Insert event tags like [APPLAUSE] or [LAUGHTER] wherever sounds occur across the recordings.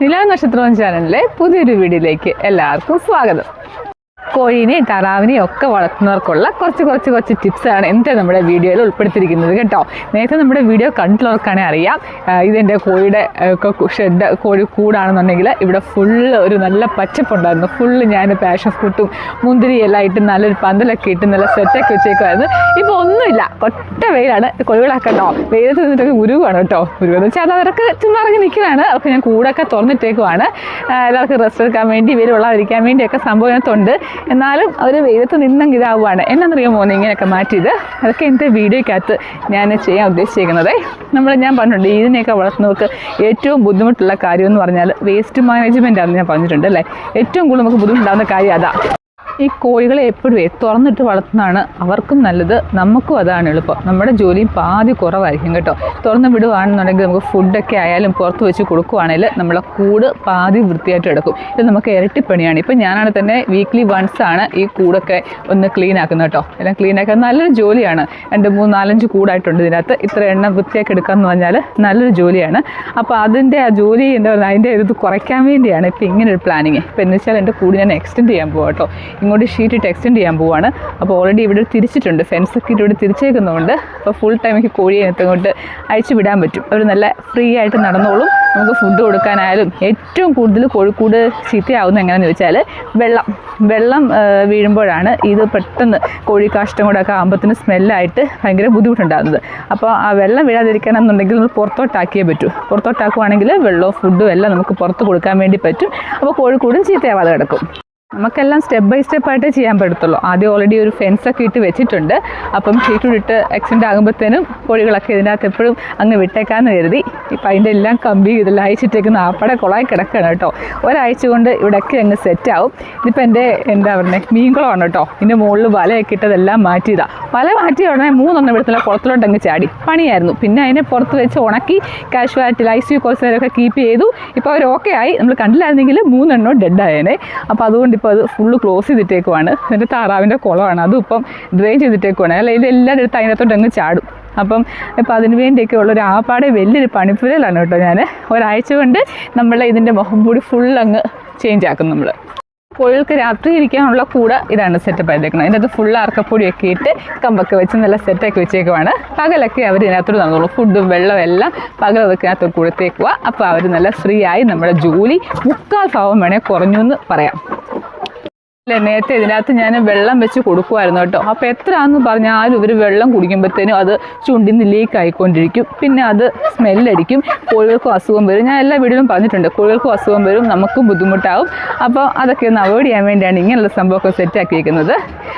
നിലാ നക്ഷത്രം ചാനലിലെ പുതിയൊരു വീഡിയോയിലേക്ക് എല്ലാവർക്കും സ്വാഗതം. കോഴീനെയും താറാവിനെയും ഒക്കെ വളർത്തുന്നവർക്കുള്ള കുറച്ച് കുറച്ച് കുറച്ച് ടിപ്സാണ് എന്റെ നമ്മുടെ വീഡിയോയിൽ ഉൾപ്പെടുത്തിയിരിക്കുന്നത് കേട്ടോ. നേരത്തെ നമ്മുടെ വീഡിയോ കണ്ടിട്ടുള്ളവർക്കാണെങ്കിൽ അറിയാം. ഇതെന്റെ കോഴിയുടെ ഷെഡ് കോഴി കൂടാണെന്നുണ്ടെങ്കിൽ ഇവിടെ ഫുള്ള് ഒരു നല്ല പച്ചപ്പുണ്ടായിരുന്നു. ഫുള്ള് ഞാൻ പാഷൻ ഫ്രൂട്ടും മുന്തിരിയെല്ലാം ഇട്ട് നല്ലൊരു പന്തലൊക്കെ ഇട്ട് നല്ല സെറ്റൊക്കെ വെച്ചേക്കുമായിരുന്നു ഇപ്പോൾ ഒന്നുമില്ല. ഒറ്റ വെയിലാണ് കോഴികളൊക്കെ കേട്ടോ. വെയിലത്ത് നിന്നിട്ടൊക്കെ ഉരുവാണ് കേട്ടോ. ഉരുവെന്ന് വെച്ചാൽ ചുമ്മാ ഇറങ്ങി നിൽക്കുകയാണ് അവർക്ക് ഞാൻ കൂടൊക്കെ തുറന്നിട്ടേക്കുവാണ്. എല്ലാവർക്കും റെസ്റ്റ് എടുക്കാൻ വേണ്ടി ഇവരുള്ളവരിക്കാൻ വേണ്ടിയൊക്കെ സംഭവം ഇതിനകത്തുണ്ട്. എന്നാലും അവർ വെയിലത്ത് നിന്നെങ്കിൽ ഇതാവുകയാണ് പോകുന്നത് ഇങ്ങനെയൊക്കെ മാറ്റിയത്? അതൊക്കെ എന്റെ വീഡിയോയ്ക്കകത്ത് ഞാൻ ചെയ്യാൻ ഉദ്ദേശിച്ചിരിക്കുന്നത്. നമ്മൾ ഞാൻ പറഞ്ഞിട്ടുണ്ട് ഇതിനെയൊക്കെ വളർത്തുന്നവർക്ക് ഏറ്റവും ബുദ്ധിമുട്ടുള്ള കാര്യം എന്ന് പറഞ്ഞാൽ വേസ്റ്റ് മാനേജ്മെന്റ് ആണെന്ന് ഞാൻ പറഞ്ഞിട്ടുണ്ട് അല്ലേ? ഏറ്റവും കൂടുതൽ നമുക്ക് ബുദ്ധിമുട്ടുണ്ടാകുന്ന കാര്യം അതാ. ഈ കോഴികളെ എപ്പോഴും തുറന്നിട്ട് വളർത്തുന്നതാണ് അവർക്കും നല്ലത്. നമുക്കും അതാണ് എളുപ്പം. നമ്മുടെ ജോലിയും പാതി കുറവായിരിക്കും കേട്ടോ. തുറന്ന് വിടുവാണെന്നുണ്ടെങ്കിൽ നമുക്ക് ഫുഡൊക്കെ ആയാലും പുറത്ത് വെച്ച് കൊടുക്കുവാണെങ്കിൽ നമ്മളെ കൂട് പാതി വൃത്തിയായിട്ട് എടുക്കും ഇത് നമുക്ക് ഇരട്ടിപ്പണിയാണ്. ഇപ്പം ഞാനാണ് തന്നെ വീക്ക്ലി വൺസ് ആണ് ഈ കൂടൊക്കെ ഒന്ന് ക്ലീൻ ആക്കുന്നത് കേട്ടോ. എല്ലാം ക്ലീൻ ആക്കാൻ നല്ലൊരു ജോലിയാണ്. രണ്ട് മൂന്ന് നാലഞ്ച് കൂടായിട്ടുണ്ട് ഇതിനകത്ത്. ഇത്ര എണ്ണം വൃത്തിയാക്കി എടുക്കാമെന്ന് പറഞ്ഞാൽ നല്ലൊരു ജോലിയാണ്. അപ്പോൾ അതിന്റെ ആ ജോലി എന്താ പറയുക അതിന്റെ ഇത് കുറയ്ക്കാൻ വേണ്ടിയാണ് ഇപ്പം ഇങ്ങനെ ഒരു പ്ലാനിങ് ഇപ്പം എന്ന് വെച്ചാൽ എന്റെ കൂടി ഞാൻ എക്സ്റ്റെൻഡ് ചെയ്യാൻ പോകാം കേട്ടോ. ഇങ്ങോട്ട് ഷീറ്റ് ഇട്ട് എക്സ്റ്റെൻഡ് ചെയ്യാൻ പോവാണ്. അപ്പോൾ ഓൾറെഡി ഇവിടെ തിരിച്ചിട്ടുണ്ട്. ഫെൻസൊക്കെ ഇട്ട് ഇവിടെ തിരിച്ചേക്കുന്നതുകൊണ്ട് അപ്പോൾ ഫുൾ ടൈം എനിക്ക് കോഴിയെ ഇങ്ങോട്ട് അയച്ചു വിടാൻ പറ്റും. അവർ നല്ല ഫ്രീ ആയിട്ട് നടന്നോളും. നമുക്ക് ഫുഡ് കൊടുക്കാനായാലും ഏറ്റവും കൂടുതൽ കോഴിക്കൂട് ചീത്തയാവുന്ന എങ്ങനെയാണെന്ന് ചോദിച്ചാൽ വെള്ളം. വെള്ളം വീഴുമ്പോഴാണ് ഇത് പെട്ടെന്ന് കോഴി കാഷ്ടം കൂടെ ഒക്കെ ആകുമ്പത്തിന് സ്മെല്ലായിട്ട് ഭയങ്കര ബുദ്ധിമുട്ടുണ്ടാകുന്നത്. അപ്പോൾ ആ വെള്ളം വീഴാതിരിക്കണം എന്നുണ്ടെങ്കിൽ നമ്മൾ പുറത്തോട്ടാക്കിയേ പറ്റൂ. പുറത്തോട്ടാക്കുവാണെങ്കിൽ വെള്ളവും ഫുഡും എല്ലാം നമുക്ക് പുറത്ത് കൊടുക്കാൻ വേണ്ടി പറ്റും. അപ്പോൾ കോഴിക്കൂടും ചീത്തയാവാതെ കിടക്കും. നമുക്കെല്ലാം സ്റ്റെപ്പ് ബൈ സ്റ്റെപ്പ് ആയിട്ട് ചെയ്യാൻ പറ്റത്തുള്ളൂ. ആദ്യം ഓൾറെഡി ഒരു ഫെൻസൊക്കെ ഇട്ട് വെച്ചിട്ടുണ്ട്. അപ്പം ഷീറ്റ് ഇട്ട് എക്സിഡന്റ് ആകുമ്പോഴത്തേനും കോഴികളൊക്കെ ഇതിനകത്ത് എപ്പോഴും അങ്ങ് വിട്ടേക്കാന്ന് കരുതി. ഇപ്പം അതിന്റെ എല്ലാം കമ്പി ഇതെല്ലാം അയച്ചിട്ടേക്കുന്ന ആപ്പടെ കുളമായി കിടക്കണം കേട്ടോ. ഒരാഴ്ച കൊണ്ട് ഇവിടെയൊക്കെ അങ്ങ് സെറ്റാവും ഇതിപ്പോൾ എന്റെ എന്താ പറയുന്നത് മീൻകുളമാണ് കേട്ടോ. ഇതിന്റെ മുകളിൽ വലയൊക്കെ ഇട്ടതെല്ലാം മാറ്റിയതാണ് വല മാറ്റിയ ഉടനെ മൂന്നെണ്ണം ഇവിടുത്തെ കുളത്തിലോട്ട് അങ്ങ് ചാടി. പണിയായിരുന്നു. പിന്നെ അതിനെ പുറത്ത് വെച്ച് ഉണക്കി കാഷ്വാലിറ്റിയിൽ ഐ സി യു കീപ്പ് ചെയ്തു. ഇപ്പോൾ അവർ ഓക്കെ ആയി. നമ്മൾ കണ്ടില്ലായിരുന്നെങ്കിൽ ഡെഡ് ആയേനെ. അപ്പോൾ അതുകൊണ്ട് ഇപ്പോൾ അത് ഫുള്ള് ക്ലോസ് ചെയ്തിട്ടേക്കുവാണ്. എന്റെ താറാവിന്റെ കുളമാണ്. അതും ഇപ്പം ഡ്രെയിൻ ചെയ്തിട്ടേക്കുവാണ്. അല്ല ഇതെല്ലാം എടുത്ത് അതിനകത്തോട്ട് അങ്ങ് ചാടും. അപ്പം ഇപ്പം അതിന് വേണ്ടിയൊക്കെ ഉള്ളൊരു ആപ്പാടെ വലിയൊരു പണിപ്പുരയിലാണ് കേട്ടോ ഞാൻ ഒരാഴ്ച കൊണ്ട് നമ്മൾ ഇതിന്റെ മുഖം കൂടി ഫുൾ അങ്ങ് ചേഞ്ച് ആക്കും നമ്മൾ കോഴികൾക്ക് രാത്രി ഇരിക്കാനുള്ള കൂട ഇതാണ് സെറ്റപ്പ് ചെയ്തേക്കുന്നത്. ഇതിനകത്ത് ഫുൾ അറക്കപ്പൊടിയൊക്കെ ഇട്ട് കമ്പൊക്കെ വെച്ച് നല്ല സെറ്റാക്കി വെച്ചേക്കുവാണ്. പകലൊക്കെ അവർ ഇതിനകത്തോട് നടന്നോളൂ ഫുഡും വെള്ളവും എല്ലാം പകൽ അതൊക്കെ കൊടുത്തേക്കുക അപ്പോൾ അവർ നല്ല ഫ്രീ ആയി നമ്മുടെ ജോലി മുക്കാൽ ഭാവം വേണേൽ കുറഞ്ഞു എന്ന് പറയാം. അല്ലേ? നേരത്തെ ഇതിനകത്ത് ഞാൻ വെള്ളം വെച്ച് കൊടുക്കുമായിരുന്നു കേട്ടോ. അപ്പോൾ എത്രയാണെന്ന് പറഞ്ഞാലും ഇവർ വെള്ളം കുടിക്കുമ്പോഴത്തേനും അത് ചുണ്ടിൽ നിന്ന് ലീക്ക് ആയിക്കൊണ്ടിരിക്കും. പിന്നെ അത് സ്മെല്ലടിക്കും. കോഴികൾക്കും അസുഖം വരും. ഞാൻ എല്ലാ വീടുകളും പറഞ്ഞിട്ടുണ്ട്. കോഴികൾക്കും അസുഖം വരും. നമുക്കും ബുദ്ധിമുട്ടാവും. അപ്പോൾ അതൊക്കെ ഒന്ന് അവോയ്ഡ് ചെയ്യാൻ വേണ്ടിയാണ് ഇങ്ങനെയുള്ള സംഭവമൊക്കെ സെറ്റ് ആക്കിയിരിക്കുന്നത്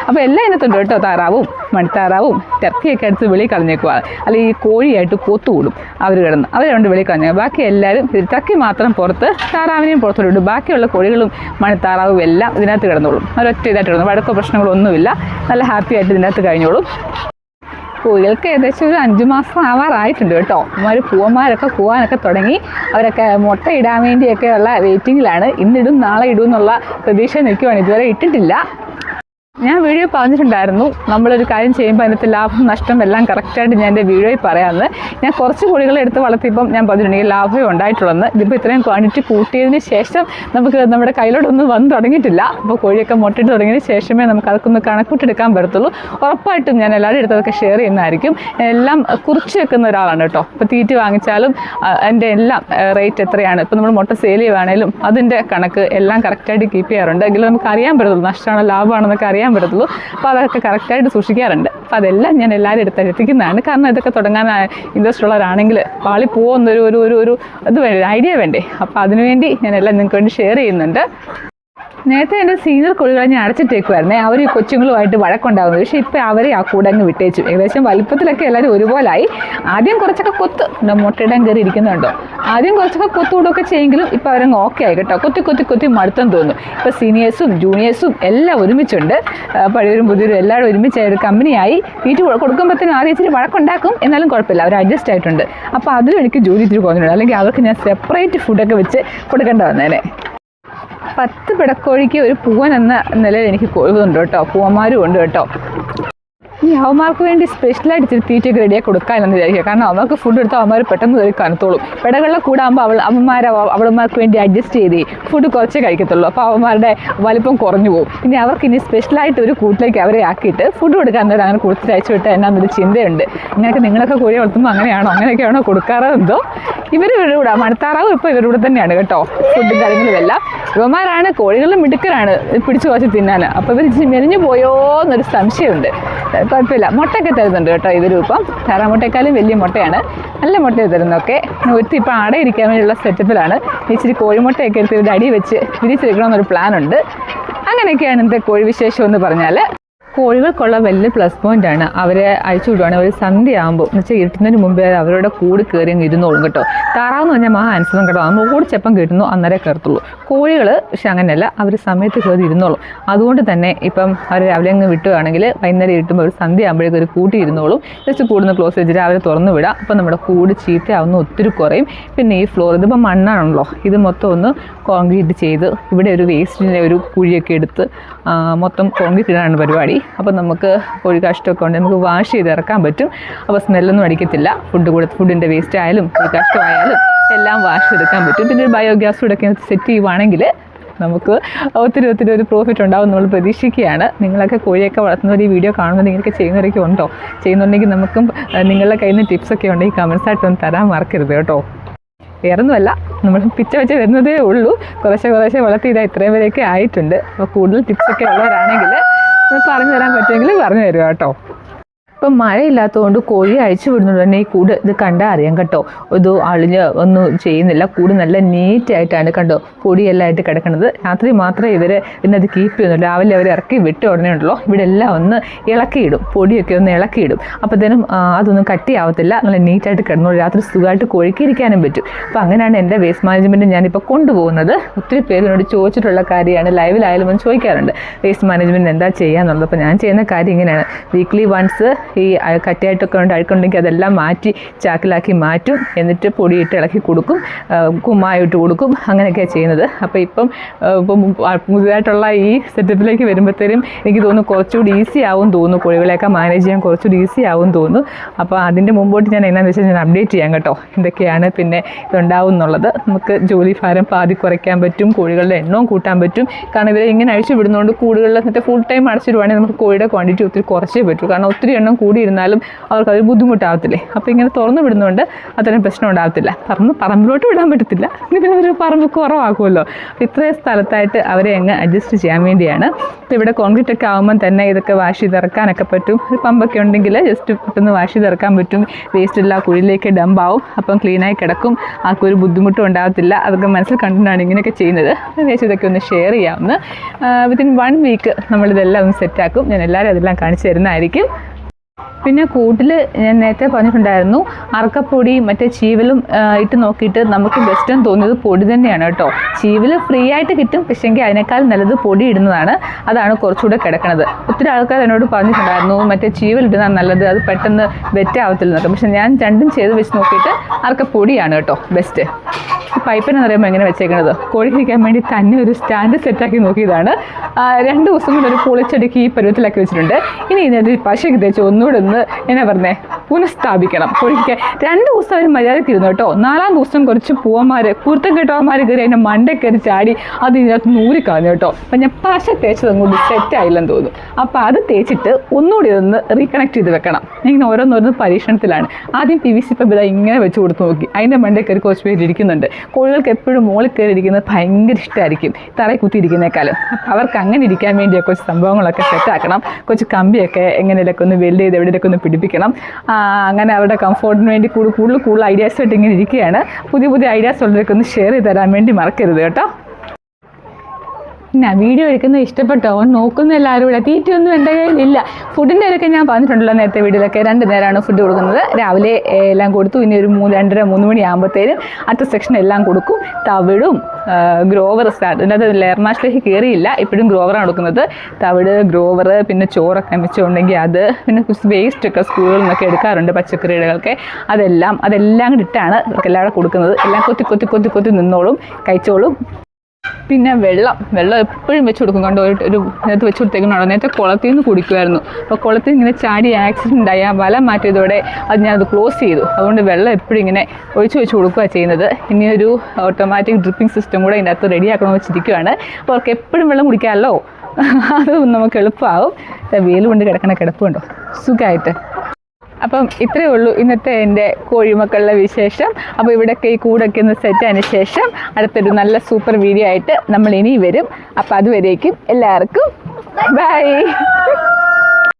അപ്പോൾ എല്ലാം ഇതിനകത്തുണ്ട് കേട്ടോ. താറാവും മണിത്താറാവും ടർക്കിയൊക്കെ അടുത്ത് വെളി കളഞ്ഞേക്കുവാണ്. അല്ലെങ്കിൽ ഈ കോഴിയായിട്ട് കൊത്തുകൂടും അവർ കിടന്ന്. അവർ വെളി കളഞ്ഞേക്കുക ബാക്കി എല്ലാവരും ടർക്കി മാത്രം പുറത്ത് താറാവിനെയും പുറത്തോട്ട് ബാക്കിയുള്ള കോഴികളും മണിത്താറാവും എല്ലാം ഇതിനകത്ത് കിടന്നോളും അവരൊറ്റ ഇതായിട്ട് വഴക്കോ പ്രശ്നങ്ങളൊന്നുമില്ല നല്ല ഹാപ്പി ആയിട്ട് ഇതിന്റെ അകത്ത് കഴിഞ്ഞോളും. കോഴികൾക്ക് ഏകദേശം ഒരു അഞ്ച് മാസം ആവാറായിട്ടുണ്ട് കേട്ടോ. അമ്മമാർ പൂവന്മാരൊക്കെ പോകാനൊക്കെ തുടങ്ങി അവരൊക്കെ മുട്ട ഇടാൻ വേണ്ടിയൊക്കെ ഉള്ള വെയിറ്റിങ്ങിലാണ് ഇന്നിടും നാളെ ഇടും എന്നുള്ള പ്രതീക്ഷ നിൽക്കുവാണ്. ഇതുവരെ ഇട്ടിട്ടില്ല. ഞാൻ വീഡിയോ പറഞ്ഞിട്ടുണ്ടായിരുന്നു. നമ്മളൊരു കാര്യം ചെയ്യുമ്പോൾ അതിനകത്ത് ലാഭം നഷ്ടം എല്ലാം കറക്റ്റായിട്ട് ഞാൻ എന്റെ വീഡിയോയിൽ പറയാമെന്ന് ഞാൻ കുറച്ച് കോഴികളെ എടുത്ത് വളർത്തിയപ്പം ഞാൻ പറഞ്ഞിട്ടുണ്ടെങ്കിൽ ലാഭമേ ഉണ്ടായിട്ടുള്ളതെന്ന് ഇതിപ്പോൾ ഇത്രയും ക്വാണ്ടിറ്റി കൂട്ടിയതിന് ശേഷം നമുക്ക് നമ്മുടെ കയ്യിലോട്ടൊന്നും വന്ന് തുടങ്ങിയിട്ടില്ല. അപ്പോൾ കോഴിയൊക്കെ മുട്ടിട്ട് തുടങ്ങിയതിന് ശേഷമേ നമുക്ക് അതൊക്കെ ഒന്ന് കണക്കൂട്ടെടുക്കാൻ പറ്റത്തുള്ളൂ. ഉറപ്പായിട്ടും ഞാൻ എല്ലാവരും എടുത്തതൊക്കെ ഷെയർ ചെയ്യുന്നതായിരിക്കും. എല്ലാം കുറിച്ച് വെക്കുന്ന ഒരാളാണ് കേട്ടോ. ഇപ്പോൾ തീറ്റ് വാങ്ങിച്ചാലും എന്റെ എല്ലാം റേറ്റ് എത്രയാണ്? ഇപ്പോൾ നമ്മൾ മുട്ട സെയിൽ ചെയ്യുവാണേലും അതിന്റെ കണക്ക് എല്ലാം കറക്റ്റായിട്ട് കീപ്പ് ചെയ്യാറുണ്ട്. എങ്കിലും നമുക്ക് അറിയാൻ പറ്റത്തുള്ളൂ. നഷ്ടമാണോ ലാഭമാണെന്നൊക്കെ അറിയാൻ പറ്റത്തുള്ളൂ. അപ്പോൾ അതൊക്കെ കറക്റ്റായിട്ട് സൂക്ഷിക്കാറുണ്ട്. അപ്പോൾ അതെല്ലാം ഞാൻ എല്ലാവരും എടുത്ത് എത്തിക്കുന്നതാണ് കാരണം ഇതൊക്കെ തുടങ്ങാൻ ഇൻട്രസ്റ്റ് ഉള്ളവരാണെങ്കിൽ പാളി പോകുന്നൊരു ഒരു ഒരു ഒരു ഇത് വേണ്ടേ ഐഡിയ വേണ്ടേ? അപ്പോൾ അതിനുവേണ്ടി ഞാൻ എല്ലാം നിങ്ങൾക്ക് വേണ്ടി ഷെയർ ചെയ്യുന്നുണ്ട്. നേരത്തെ എന്റെ സീനിയർ കുഴികളെ ഞാൻ അടച്ചിട്ടേക്കുമായിരുന്നേ അവർ ഈ കൊച്ചുങ്ങളുമായിട്ട് വഴക്കുണ്ടാകുന്നത് പക്ഷേ ഇപ്പോൾ അവരെ ആ കൂടെ അങ്ങ് വിട്ടേച്ചു. ഏകദേശം വലിപ്പത്തിലൊക്കെ എല്ലാവരും ഒരുപോലായി. ആദ്യം കുറച്ചൊക്കെ കൊത്ത് മുട്ടയിടാൻ കയറി ഇരിക്കുന്നുണ്ടോ? ആദ്യം കുറച്ചൊക്കെ കൊത്തുകൂടൊക്കെ ചെയ്യെങ്കിലും ഇപ്പോൾ അവരങ്ങ് ഓക്കെ ആയി കേട്ടോ. കൊത്തി കൊത്തി കൊത്തി മടുത്തെന്ന് തോന്നുന്നു. ഇപ്പോൾ സീനിയേഴ്സും ജൂനിയേഴ്സും എല്ലാം ഒരുമിച്ചുണ്ട്. പഴയവരും പുതിയവരും എല്ലാവരും ഒരുമിച്ച് ഒരു കമ്പനിയായി വീട്ടിൽ കൊടുക്കുമ്പോഴത്തേനും ആദ്യം ഇച്ചിരി വഴക്കുണ്ടാക്കും. എന്നാലും കുഴപ്പമില്ല. അവർ അഡ്ജസ്റ്റ് ആയിട്ടുണ്ട്. അപ്പോൾ അതിലും എനിക്ക് ജോലി ഇത്തിരി കുറഞ്ഞിട്ടുണ്ട്. അല്ലെങ്കിൽ അവർക്ക് ഞാൻ സെപ്പറേറ്റ് ഫുഡൊക്കെ വെച്ച് കൊടുക്കേണ്ട വന്നേനെ. പത്ത് പിടക്കോഴിക്ക് ഒരു പൂവൻ എന്ന നിലയിൽ എനിക്ക് കൊഴുകുന്നുണ്ട് കേട്ടോ. പൂവന്മാരും ഉണ്ട് കേട്ടോ. ഈ അവന്മാർക്ക് വേണ്ടി സ്പെഷ്യലായിട്ട് ഇച്ചിരി തീറ്റയൊക്കെ റെഡിയാക്കി കൊടുക്കാനെന്ന് വിചാരിക്കുക. കാരണം അവർക്ക് ഫുഡ് എടുത്താൽ അവന്മാർ പെട്ടെന്ന് കയറി കനത്തോളും. പെടകളിലെ കൂടാകുമ്പോൾ അവൾ അവന്മാർ അവളന്മാർക്ക് വേണ്ടി അഡ്ജസ്റ്റ് ചെയ്ത് ഫുഡ് കുറച്ചേ കഴിക്കത്തുള്ളൂ. അപ്പോൾ അവന്മാരുടെ വലിപ്പം കുറഞ്ഞു പോകും. പിന്നെ അവർക്ക് ഇനി സ്പെഷ്യലായിട്ട് ഒരു കൂട്ടിലേക്ക് അവരെ ആക്കിയിട്ട് ഫുഡ് കൊടുക്കാൻ നേരം അങ്ങനെ കൊടുത്തിട്ട് അയച്ചു വിട്ടാൽ എന്നാന്നൊരു ചിന്തയുണ്ട്. അങ്ങനെയൊക്കെ നിങ്ങളൊക്കെ കോഴി വളർത്തുമ്പോൾ അങ്ങനെയാണോ? അങ്ങനെയൊക്കെയാണോ കൊടുക്കാറോ എന്തോ? ഇവർ ഇവരുടെ കൂടെ മണത്താറാവും ഇപ്പോൾ ഇവരുടെ കൂടെ തന്നെയാണ് കേട്ടോ. ഫുഡും കാര്യങ്ങളും എല്ലാം ഇവന്മാരാണ് കോഴികളുടെ മിടുക്കരാണ്. പിടിച്ചു കുറച്ച് തിന്നാൻ അപ്പോൾ ഇവർ മെലിഞ്ഞു പോയോ എന്നൊരു സംശയമുണ്ട് കുഴപ്പമില്ല. മുട്ടയൊക്കെ തരുന്നുണ്ട് കേട്ടോ ഇവരും ഇപ്പം താറാമുട്ടയെക്കാളും വലിയ മുട്ടയാണ്. നല്ല മുട്ട തരുന്നൊക്കെ ഒരുത്തി ഇപ്പം ഇരിക്കാൻ വേണ്ടിയുള്ള സെറ്റപ്പിലാണ് ഇച്ചിരി കോഴിമുട്ടയൊക്കെ എടുത്ത് ഇവരുടെ അടി വെച്ച് വിരിച്ചെടുക്കണമെന്നൊരു പ്ലാനുണ്ട് അങ്ങനെയൊക്കെയാണ് ഇന്നത്തെ കോഴി വിശേഷം എന്ന് പറഞ്ഞാൽ കോഴികൾക്കുള്ള വലിയ പ്ലസ് പോയിന്റ് ആണ്. അവരെ അയച്ചു വിടുവാണെങ്കിൽ ഒരു സന്ധ്യ ആകുമ്പോൾ എന്ന് വെച്ചാൽ ഇരുട്ടുന്നതിന് മുമ്പേ അവരുടെ കൂട് കയറി ഇരുന്നോളും കേട്ടോ. താറാവെന്ന് പറഞ്ഞാൽ മഹാ അനുസരണം കേട്ടോ. നമ്മൾ കൂടി ചെപ്പം കിട്ടുന്നു അന്നേരം കയറത്തുള്ളൂ കോഴികൾ പക്ഷെ അങ്ങനെയല്ല അവർ സമയത്ത് കയറി ഇരുന്നോളും. അതുകൊണ്ട് തന്നെ ഇപ്പം അവർ രാവിലെ അങ്ങ് വിട്ടുകയാണെങ്കിൽ വൈകുന്നേരം ഇരുട്ടുമ്പോൾ ഒരു സന്ധ്യ ആകുമ്പോഴേക്കും ഒരു കൂട്ടി ഇരുന്നോളും. ജസ്റ്റ് കൂടുന്ന ക്ലോസ് വെച്ചിട്ട് രാവിലെ തുറന്നു വിടാം. അപ്പം നമ്മുടെ കൂട് ചീത്തയാവുന്ന ഒത്തിരി കുറയും. പിന്നെ ഈ ഫ്ലോർ ഇതിപ്പോൾ മണ്ണാണല്ലോ. ഇത് മൊത്തം ഒന്ന് കോൺക്രീറ്റ് ചെയ്ത് ഇവിടെ ഒരു വേസ്റ്റിന്റെ ഒരു കുഴിയൊക്കെ എടുത്ത് മൊത്തം കോൺക്രീറ്റ് ഇടാനാണ് പരിപാടി. അപ്പോൾ നമുക്ക് കോഴി കാഷ്ടമൊക്കെ ഉണ്ട്. നമുക്ക് വാഷ് ചെയ്ത് ഇറക്കാൻ പറ്റും. അപ്പോൾ സ്മെല്ലൊന്നും അടിക്കത്തില്ല. ഫുഡ് കൂടെ ഫുഡിന്റെ വേസ്റ്റ് ആയാലും കോഴി കാഷ്ടമായാലും എല്ലാം വാഷ് എടുക്കാൻ പറ്റും. പിന്നെ ഒരു ബയോഗ്യാസ് ഫുഡൊക്കെ സെറ്റ് ചെയ്യുവാണെങ്കിൽ നമുക്ക് ഒത്തിരി ഒത്തിരി ഒരു പ്രോഫിറ്റ് ഉണ്ടാവും നമ്മൾ പ്രതീക്ഷിക്കുകയാണ്. നിങ്ങളൊക്കെ കോഴിയൊക്കെ വളർത്തുന്നവർ ഈ വീഡിയോ കാണുന്നത് നിങ്ങൾക്ക് ചെയ്യുന്നവരൊക്കെ ഉണ്ടോ? ചെയ്യുന്നുണ്ടെങ്കിൽ നമുക്കും നിങ്ങളുടെ കയ്യിൽ നിന്ന് ടിപ്സൊക്കെ ഉണ്ടെങ്കിൽ കമൻസ് ആയിട്ട് ഒന്ന് തരാൻ മറക്കരുത് കേട്ടോ. വേറൊന്നുമല്ല നമ്മൾ പിച്ച വെച്ച് വരുന്നതേ ഉള്ളൂ. കുറേശ്ശെ കുറേശ്ശെ വളർത്തി ഇതാ ഇത്രയും വരെയൊക്കെ ആയിട്ടുണ്ട്. അപ്പോൾ കൂടുതൽ ടിപ്സൊക്കെ ഉള്ളവരാണെങ്കിൽ പറഞ്ഞു തരാൻ പറ്റുമെങ്കിൽ പറഞ്ഞു തരുക കേട്ടോ. ഇപ്പം മഴയില്ലാത്തതുകൊണ്ട് കോഴി അഴിച്ചു വിടുന്നത് തന്നെ ഈ കൂട് ഇത് കണ്ടാൽ അറിയാം കേട്ടോ. ഇത് അളിഞ്ഞ് ഒന്നും ചെയ്യുന്നില്ല. കൂട് നല്ല നീറ്റായിട്ടാണ് കണ്ടോ. പൊടിയെല്ലാം ആയിട്ട് കിടക്കുന്നത് രാത്രി മാത്രമേ ഇവർ ഇന്നത് കീപ്പ് ചെയ്യുന്നുള്ളൂ. രാവിലെ അവർ ഇറക്കി വിട്ട ഉടനെ ഉണ്ടല്ലോ. ഇവിടെ എല്ലാം ഒന്ന് ഇളക്കിയിടും. പൊടിയൊക്കെ ഒന്ന് ഇളക്കിയിടും. അപ്പോഴത്തേനും അതൊന്നും കട്ടിയാവത്തില്ല. നല്ല നീറ്റായിട്ട് കിടന്നോളൂ. രാത്രി സുഖമായിട്ട് കോഴിക്ക് ഇരിക്കാനും പറ്റും. അപ്പോൾ അങ്ങനെയാണ് എന്റെ വേസ്റ്റ് മാനേജ്മെന്റ് ഞാനിപ്പോൾ കൊണ്ടുപോകുന്നത്. ഒത്തിരി പേര് എന്നോട് ചോദിച്ചിട്ടുള്ള കാര്യമാണ്. ലൈവിലായാലും ഒന്ന് ചോദിക്കാറുണ്ട്. വേസ്റ്റ് മാനേജ്മെന്റ് എന്താ ചെയ്യാന്നുള്ളത്. അപ്പോൾ ഞാൻ ചെയ്യുന്ന കാര്യം ഇങ്ങനെയാണ്. വീക്ക്ലി വൺസ് ഈ കറ്റയായിട്ടൊക്കെ ഉണ്ട് അഴുക്കുണ്ടെങ്കിൽ അതെല്ലാം മാറ്റി ചാക്കിലാക്കി മാറ്റും. എന്നിട്ട് പൊടിയിട്ട് ഇളക്കി കൊടുക്കും കുമ്മായിട്ട് കൊടുക്കും. അങ്ങനെയൊക്കെയാണ് ചെയ്യുന്നത്. അപ്പോൾ ഇപ്പം ഇപ്പം ആ പുതിയതായിട്ടുള്ള ഈ സെറ്റപ്പിലേക്ക് വരുമ്പോഴത്തേനും എനിക്ക് തോന്നുന്നു കുറച്ചുകൂടി ഈസി ആവും തോന്നുന്നു. കോഴികളെയൊക്കെ മാനേജ് ചെയ്യാൻ കുറച്ചുകൂടി ഈസി ആവും തോന്നുന്നു. അപ്പോൾ അതിന്റെ മുമ്പോട്ട് ഞാൻ എന്നാന്ന് വെച്ചാൽ ഞാൻ അപ്ഡേറ്റ് ചെയ്യാം കേട്ടോ. എന്തൊക്കെയാണ് പിന്നെ ഇതുണ്ടാവും എന്നുള്ളത്. നമുക്ക് ജോലി ഭാരം പാതി കുറയ്ക്കാൻ പറ്റും കോഴികളുടെ എണ്ണവും കൂട്ടാൻ പറ്റും. കാരണം ഇവരെ ഇങ്ങനെ അഴിച്ചു വിടുന്നതുകൊണ്ട് എന്നിട്ട് ഫുൾ ടൈം അടച്ചിടുവാണെങ്കിൽ നമുക്ക് കോഴിയുടെ ക്വാണ്ടിറ്റി ഒത്തിരി കുറച്ചേ പറ്റൂ. കാരണം ഒത്തിരി എണ്ണം കൂടിയിരുന്നാലും അവർക്ക് അതൊരു ബുദ്ധിമുട്ടാവത്തില്ലേ? അപ്പോൾ ഇങ്ങനെ തുറന്നു വിടുന്നതുകൊണ്ട് അത്തരം പ്രശ്നം ഉണ്ടാകത്തില്ല പറന്ന് പറമ്പിലോട്ട് വിടാൻ പറ്റത്തില്ല. ഇങ്ങനെ ഒരു പറമ്പ് കുറവാക്കുമല്ലോ. ഇത്രയും സ്ഥലത്തായിട്ട് അവരെ അങ്ങ് അഡ്ജസ്റ്റ് ചെയ്യാൻ വേണ്ടിയാണ്. ഇപ്പോൾ ഇവിടെ കോൺക്രീറ്റ് ഒക്കെ ആകുമ്പം തന്നെ ഇതൊക്കെ വാഷ് ചെയ്തിറക്കാനൊക്കെ പറ്റും. ഒരു പമ്പൊക്കെ ഉണ്ടെങ്കിൽ ജസ്റ്റ് പെട്ടെന്ന് വാഷ് ചെയ്തിറക്കാൻ പറ്റും. വേസ്റ്റ് എല്ലാം കുഴിയിലേക്ക് ഡംപ് ആവും. അപ്പം ക്ലീനായി കിടക്കും. ആർക്കും ഒരു ബുദ്ധിമുട്ടും ഉണ്ടാകത്തില്ല അതൊക്കെ മനസ്സിൽ കണ്ടിട്ടാണ് ഇങ്ങനെയൊക്കെ ചെയ്യുന്നത്. വിചാരിച്ചു ഇതൊക്കെ ഒന്ന് ഷെയർ ചെയ്യാമെന്ന് വിത്തിൻ വൺ വീക്ക് നമ്മളിതെല്ലാം ഒന്ന് സെറ്റാക്കും ഞാൻ എല്ലാവരും അതെല്ലാം കാണിച്ചു തരുന്നതായിരിക്കും. Thank you. പിന്നെ കൂട്ടിൽ ഞാൻ നേരത്തെ പറഞ്ഞിട്ടുണ്ടായിരുന്നു അറക്കപ്പൊടി മറ്റേ ചീവലും ഇട്ട് നോക്കിയിട്ട് നമുക്ക് ബെസ്റ്റ് എന്ന് തോന്നിയത് പൊടി തന്നെയാണ് കേട്ടോ. ചീവൽ ഫ്രീ ആയിട്ട് കിട്ടും പക്ഷേങ്കിൽ അതിനേക്കാൾ നല്ലത് പൊടി ഇടുന്നതാണ്. അതാണ് കുറച്ചുകൂടെ കിടക്കുന്നത് ഒത്തിരി ആൾക്കാർ എന്നോട് പറഞ്ഞിട്ടുണ്ടായിരുന്നു മറ്റേ ചീവൽ ഇടുന്നതാണ് നല്ലത് അത് പെട്ടെന്ന് വെറ്റ് ആവത്തില്ല എന്നൊക്കെ. പക്ഷെ ഞാൻ രണ്ടും ചെയ്ത് വെച്ച് നോക്കിയിട്ട് അറക്കപ്പൊടിയാണ് കേട്ടോ ബെസ്റ്റ് പൈപ്പിനെന്ന് പറയുമ്പോൾ എങ്ങനെ വെച്ചേക്കണത്? കോഴി കഴിക്കാൻ വേണ്ടി തന്നെ ഒരു സ്റ്റാൻഡ് സെറ്റാക്കി നോക്കിയതാണ്. രണ്ട് ദിവസം കൊണ്ട് ഒരു പൊളിച്ചടുക്കി ഈ പരുവത്തിലാക്കി വെച്ചിട്ടുണ്ട്. ഇനി ഇതിനകത്ത് പശയ്ക്ക് തേച്ച് ഒന്നുകൂടെ ഒന്ന് എന്നാ പറഞ്ഞേ? പുനഃസ്ഥാപിക്കണം. കോഴിക്ക് രണ്ട് ദിവസം അവർ മര്യാദയ്ക്ക് ഇരുന്നു കേട്ടോ. നാലാം ദിവസം കുറച്ച് പൂവന്മാർ കുർത്തം കെട്ടവന്മാർ കയറി അതിന്റെ മണ്ട കയറി ചാടി അത് ഇതിനകത്ത് നൂറി കളഞ്ഞു കേട്ടോ. അപ്പം ഞാൻ പശ തേച്ചത് അങ്ങോട്ട് സെറ്റ് സെറ്റായില്ലെന്ന് തോന്നുന്നു. അപ്പോൾ അത് തേച്ചിട്ട് ഒന്നുകൂടി ഒന്ന് റീകണക്ട് ചെയ്ത് വെക്കണം. ഇങ്ങനെ ഓരോന്നോരോന്ന് പരീക്ഷണത്തിലാണ്. ആദ്യം പി വി സി പബിത ഇങ്ങനെ വെച്ച് കൊടുത്ത് നോക്കി. അതിന്റെ മണ്ടേ കയറി കുറച്ച് പേര് ഇരിക്കുന്നുണ്ട്. കോഴികൾക്ക് എപ്പോഴും മുകളിൽ കയറി ഇരിക്കുന്നത് ഭയങ്കര ഇഷ്ടമായിരിക്കും തറയിൽ കുത്തിയിരിക്കുന്നേക്കാളും. അവർക്ക് അങ്ങനെ ഇരിക്കാൻ വേണ്ടിയൊക്കെ കുറച്ച് സംഭവങ്ങളൊക്കെ സെറ്റാക്കണം കുറച്ച് കമ്പിയൊക്കെ എങ്ങനെയൊക്കെ ഒന്ന് വെൽഡ് ചെയ്ത് എവിടെയൊക്കെ ഒന്ന് പിടിപ്പിക്കണം. അങ്ങനെ അവരുടെ കംഫോർട്ടിന് വേണ്ടി കൂടുതൽ കൂടുതൽ കൂടുതൽ ഐഡിയാസായിട്ട് ഇങ്ങനെ ഇരിക്കുകയാണ്. പുതിയ പുതിയ ഐഡിയാസ് ഉള്ളവരൊക്കെ ഒന്ന് ഷെയർ ചെയ്ത് തരാൻ വേണ്ടി മറക്കരുത് കേട്ടോ. പിന്നെ വീഡിയോ എടുക്കുന്നത് ഇഷ്ടപ്പെട്ടോ? നോക്കുന്ന എല്ലാവരും ഇവിടെ തീറ്റയൊന്നും എന്റെ കയ്യിലില്ല ഫുഡിന്റെ ഇടയ്ക്ക് ഞാൻ പറഞ്ഞിട്ടുണ്ടല്ലോ നേരത്തെ വീഡിയോയിലൊക്കെ രണ്ട് നേരമാണ് ഫുഡ് കൊടുക്കുന്നത്. രാവിലെ എല്ലാം കൊടുത്തു. ഇനി ഒരു മൂന്ന് രണ്ടര മൂന്ന് മണിയാകുമ്പോഴത്തേനും അടുത്ത സെക്ഷൻ എല്ലാം കൊടുക്കും. തവിടും ഗ്രോവർ സ്റ്റാർട്ട് അതിനകത്ത് ലെയർ മാഷിലേക്ക് കയറിയില്ല ഇപ്പോഴും ഗ്രോവറാണ് കൊടുക്കുന്നത്. തവിട് ഗ്രോവർ പിന്നെ ചോറൊക്കെ മിച്ചമുണ്ടെങ്കിൽ അത് പിന്നെ കുറച്ച് വേസ്റ്റ് ഒക്കെ സ്കൂളുകളിൽ നിന്നൊക്കെ എടുക്കാറുണ്ട് പച്ചക്കറികളൊക്കെ അതെല്ലാം അതെല്ലാം കൂടി ഇട്ടാണ് ഇവർക്ക് എല്ലാം കൊടുക്കുന്നത്. എല്ലാം കൊത്തി കൊത്തി കൊത്തി കൊത്തി നിന്നോളും കഴിച്ചോളും. പിന്നെ വെള്ളം വെള്ളം എപ്പോഴും വെച്ച് കൊടുക്കും. കണ്ടോ ഒരു നേരത്തെ വെച്ച് കൊടുത്തേക്കുന്നുണ്ടോ നേരത്തെ കുളത്തിൽ നിന്ന് കുടിക്കുമായിരുന്നു അപ്പോൾ കുളത്തിൽ ഇങ്ങനെ ചാടി ആക്സിഡന്റ് ആയി ആ വല മാറ്റിയതോടെ അത് ഞാനത് ക്ലോസ് ചെയ്തു. അതുകൊണ്ട് വെള്ളം എപ്പോഴും ഇങ്ങനെ ഒഴിച്ച് വെച്ച് കൊടുക്കുകയാണ് ചെയ്യുന്നത്. ഇനി ഒരു ഓട്ടോമാറ്റിക് ഡ്രിപ്പിംഗ് സിസ്റ്റം കൂടെ അതിന്റെ അകത്ത് റെഡി ആക്കണമെന്ന് വെച്ചിരിക്കുകയാണ് അപ്പോൾ അവർക്ക് എപ്പോഴും വെള്ളം കുടിക്കാമല്ലോ? [LAUGHS] അത് നമുക്ക് എളുപ്പമാവും വെയിൽ കൊണ്ട് കിടക്കണ കിടപ്പ് കണ്ടോ സുഖമായിട്ട് അപ്പം ഇത്രയേ ഉള്ളൂ ഇന്നത്തെ എന്റെ കോഴിമക്കളുടെ വിശേഷം. അപ്പോൾ ഇവിടെയൊക്കെ ഈ കൂടൊക്കെ ഒന്ന് സെറ്റ് ആയതിനു ശേഷം അടുത്തൊരു നല്ല സൂപ്പർ വീഡിയോ ആയിട്ട് നമ്മൾ ഇനി വരും. അപ്പോൾ അതുവരേക്കും എല്ലാവർക്കും ബൈ